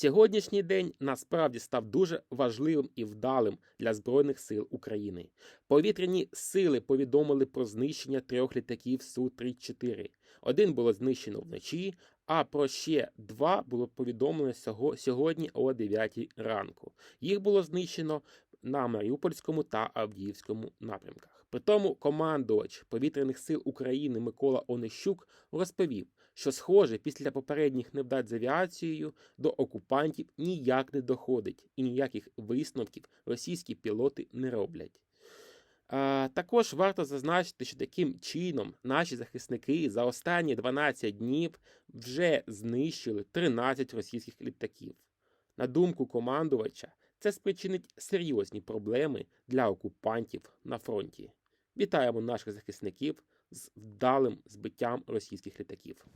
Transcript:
Сьогоднішній день насправді став дуже важливим і вдалим для Збройних сил України. Повітряні сили повідомили про знищення трьох літаків Су-34. Один було знищено вночі, а про ще два було повідомлено сьогодні о 9 ранку. Їх було знищено на Маріупольському та Авдіївському напрямках. При тому командувач повітряних сил України Микола Онищук розповів, що, схоже, після попередніх невдач з авіацією до окупантів ніяк не доходить і ніяких висновків російські пілоти не роблять. Також варто зазначити, що таким чином наші захисники за останні 12 днів вже знищили 13 російських літаків. На думку командувача, це спричинить серйозні проблеми для окупантів на фронті. Вітаємо наших захисників з вдалим збиттям російських літаків.